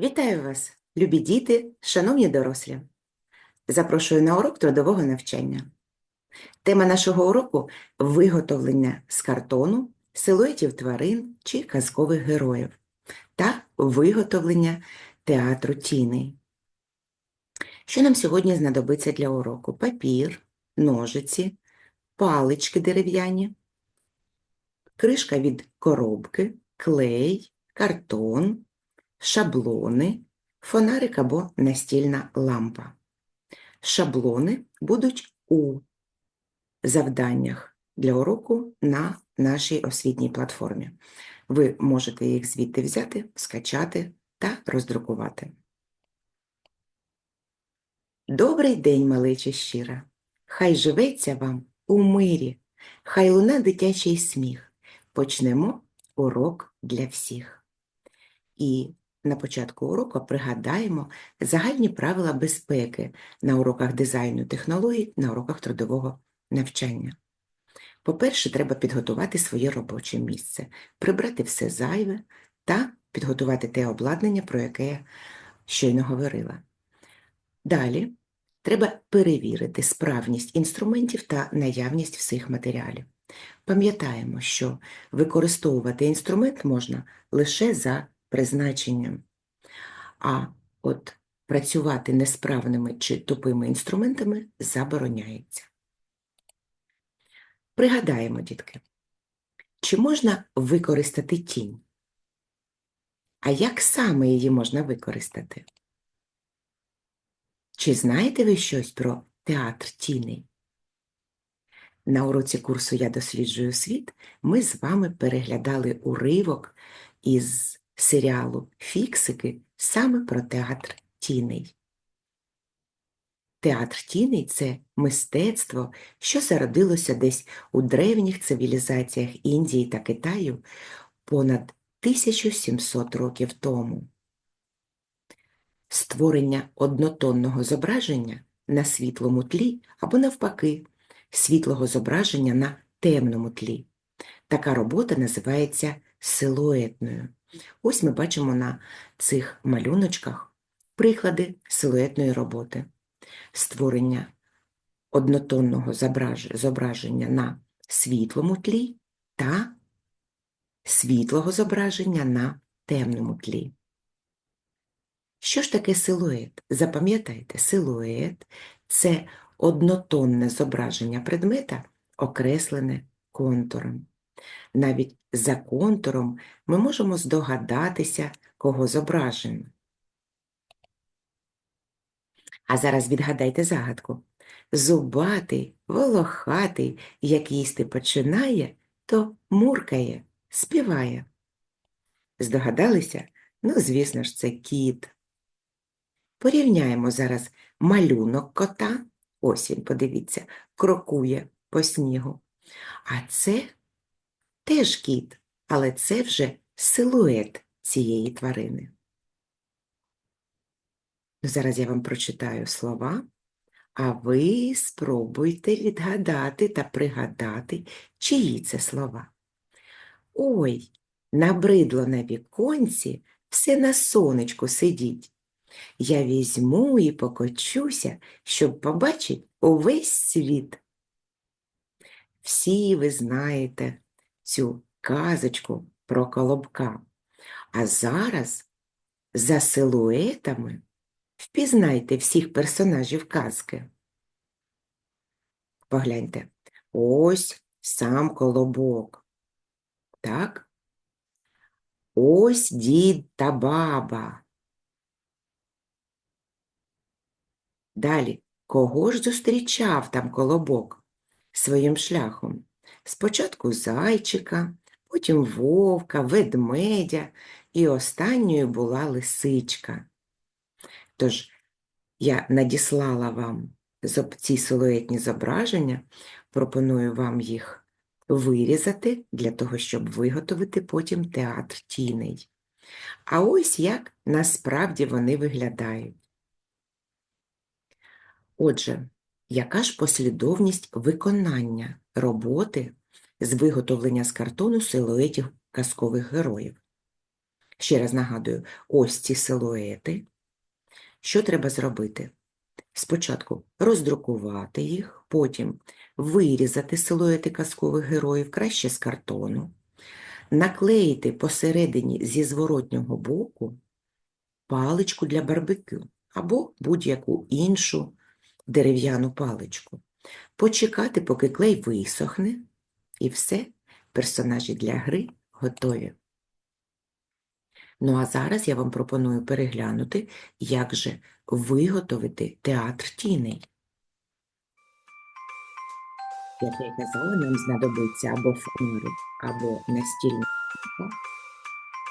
Вітаю вас, любі діти, шановні дорослі. Запрошую на урок трудового навчання. Тема нашого уроку – виготовлення з картону, силуетів тварин чи казкових героїв та виготовлення театру тіней. Що нам сьогодні знадобиться для уроку? Папір, ножиці, палички дерев'яні, кришка від коробки, клей, картон, шаблони, фонарик або настільна лампа. Шаблони будуть у завданнях для уроку на нашій освітній платформі. Ви можете їх звідти взяти, скачати та роздрукувати. Добрий день, малече щира! Хай живеться вам у мирі, хай луна дитячий сміх. Почнемо урок для всіх. І на початку уроку пригадаємо загальні правила безпеки на уроках дизайну технологій, на уроках трудового навчання. По-перше, треба підготувати своє робоче місце, прибрати все зайве та підготувати те обладнання, про яке я щойно говорила. Далі треба перевірити справність інструментів та наявність всіх матеріалів. Пам'ятаємо, що використовувати інструмент можна лише за призначенням, а от працювати несправними чи тупими інструментами забороняється. Пригадаємо, дітки, чи можна використати тінь? А як саме її можна використати? Чи знаєте ви щось про театр тіней? На уроці курсу Я досліджую світ ми з вами переглядали уривок із серіалу Фіксики саме про театр тіней. Театр тіней це мистецтво, що зародилося десь у древніх цивілізаціях Індії та Китаю понад 1700 років тому. Створення однотонного зображення на світлому тлі або навпаки, світлого зображення на темному тлі. Така робота називається силуетною. Ось ми бачимо на цих малюночках приклади силуетної роботи. Створення однотонного зображення на світлому тлі та світлого зображення на темному тлі. Що ж таке силует? Запам'ятайте, силует – це однотонне зображення предмета, окреслене контуром. Навіть за контуром ми можемо здогадатися, кого зображено. А зараз відгадайте загадку. Зубатий, волохатий, як їсти починає, то муркає, співає. Здогадалися? Ну, звісно ж, це кіт. Порівняємо зараз малюнок кота, ось він, подивіться, крокує по снігу. А це теж кіт, але це вже силует цієї тварини. Ну, Зараз я вам прочитаю слова, а ви спробуйте відгадати та пригадати, чиї це слова. Ой, набридло на віконці, все на сонечку сидіть. Я візьму і покочуся, щоб побачить увесь світ. Всі ви знаєте цю казочку про колобка. А зараз за силуетами впізнайте всіх персонажів казки. Погляньте, ось сам колобок. Так? Ось дід та баба. Далі, кого ж зустрічав там колобок своїм шляхом? Спочатку зайчика, потім вовка, ведмедя і останньою була лисичка. Тож я надіслала вам ці силуетні зображення, пропоную вам їх вирізати для того, щоб виготовити потім театр тіней. А ось як насправді вони виглядають. Отже, яка ж послідовність виконання роботи з виготовлення з картону силуетів казкових героїв? Ще раз нагадую, ось ці силуети. Що треба зробити? Спочатку роздрукувати їх, потім вирізати силуети казкових героїв, краще з картону, наклеїти посередині зі зворотнього боку паличку для барбекю або будь-яку іншу дерев'яну паличку. Почекати, поки клей висохне, і все, персонажі для гри готові. Ну а зараз я вам пропоную переглянути, як же виготовити театр тіней. Як я казала, нам знадобиться або фанери, або настільна книжка,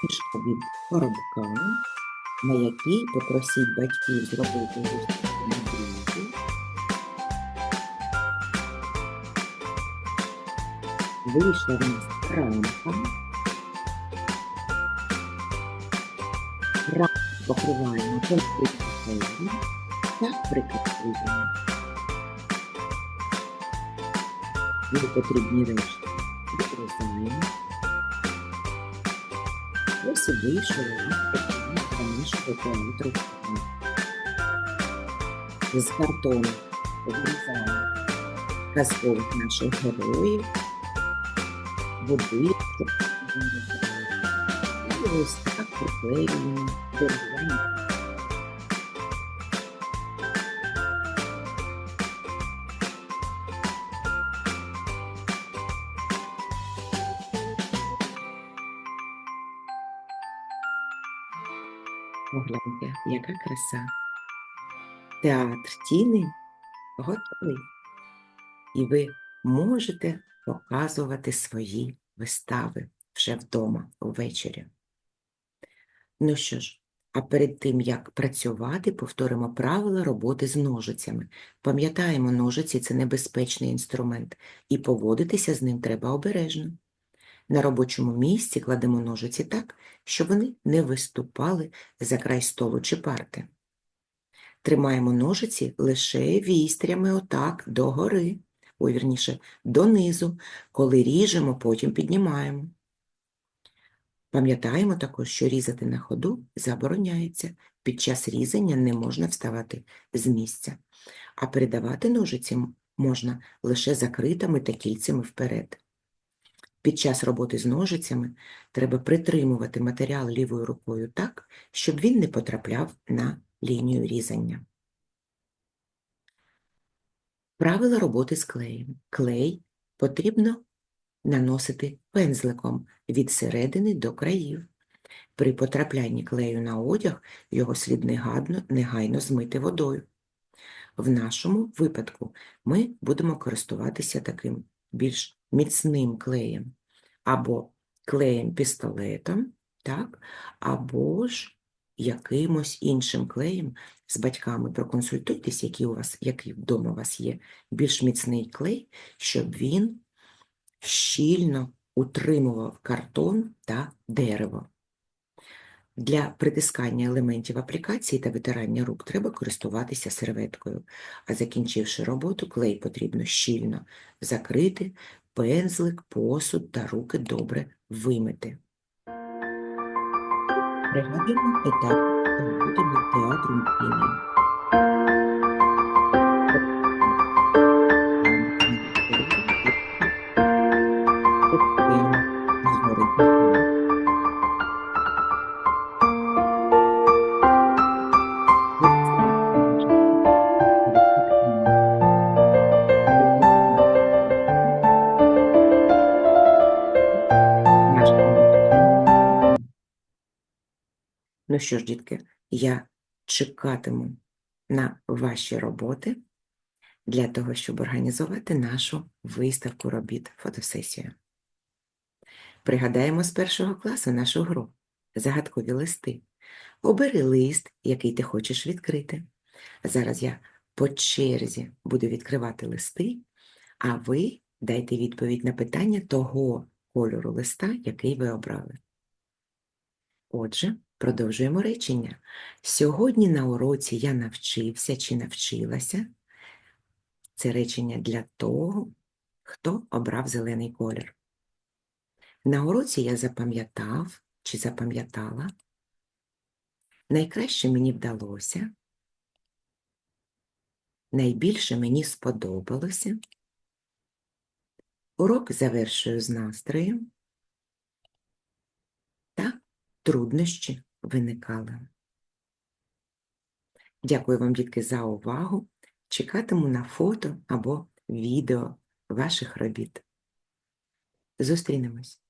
книжка від коробка, на якій попросіть батьків зробити Вийшла в нас рамка. Рамку покриваємо конструкцією та прикрашуємо. Непотрібні речі відрізаємо. Ось і вийшов у нашого театру. З картону обрізаємо казкових наших героїв, водичку. І так приклеюємо дерев'яні Погляньте, яка краса. Театр тіни готовий. І ви можете показувати свої вистави вже вдома ввечері. Ну що ж, а перед тим, як працювати, повторимо правила роботи з ножицями. Пам'ятаємо, ножиці – це небезпечний інструмент, і поводитися з ним треба обережно. На робочому місці кладемо ножиці так, щоб вони не виступали за край столу чи парти. Тримаємо ножиці лише вістрями отак догори, ой, вірніше, донизу. Коли ріжемо, потім піднімаємо. Пам'ятаємо також, що різати на ходу забороняється. Під час різання не можна вставати з місця, а передавати ножиці можна лише закритими та кільцями вперед. Під час роботи з ножицями треба притримувати матеріал лівою рукою так, щоб він не потрапляв на лінію різання. Правила роботи з клеєм. Клей потрібно наносити пензликом від середини до країв. При потраплянні клею на одяг його слід негайно, негайно змити водою. В нашому випадку ми будемо користуватися таким більш міцним клеєм, або клеєм-пістолетом, так, або ж якимось іншим клеєм з батьками проконсультуйтесь, який у вас, який вдома у вас є більш міцний клей, щоб він щільно утримував картон та дерево. Для притискання елементів аплікації та витирання рук треба користуватися серветкою, а закінчивши роботу, клей потрібно щільно закрити, пензлик, посуд та руки добре вимити. dan makin mendekat tentu kinerja terumbu ini. Ну що ж, дітки, я чекатиму на ваші роботи для того, щоб організувати нашу виставку робіт, фотосесію. Пригадаємо з першого класу нашу гру «Загадкові листи». Обери лист, який ти хочеш відкрити. Зараз я по черзі буду відкривати листи, а ви дайте відповідь на питання того кольору листа, який ви обрали. Отже, продовжуємо речення. Сьогодні на уроці я навчився чи навчилася. Це речення для того, хто обрав зелений колір. На уроці я запам'ятав чи запам'ятала? Найкраще мені вдалося. Найбільше мені сподобалося. Урок завершую з настроєм. Та труднощі виникали. Дякую вам, дітки, за увагу. Чекатиму на фото або відео ваших робіт. Зустрінемось.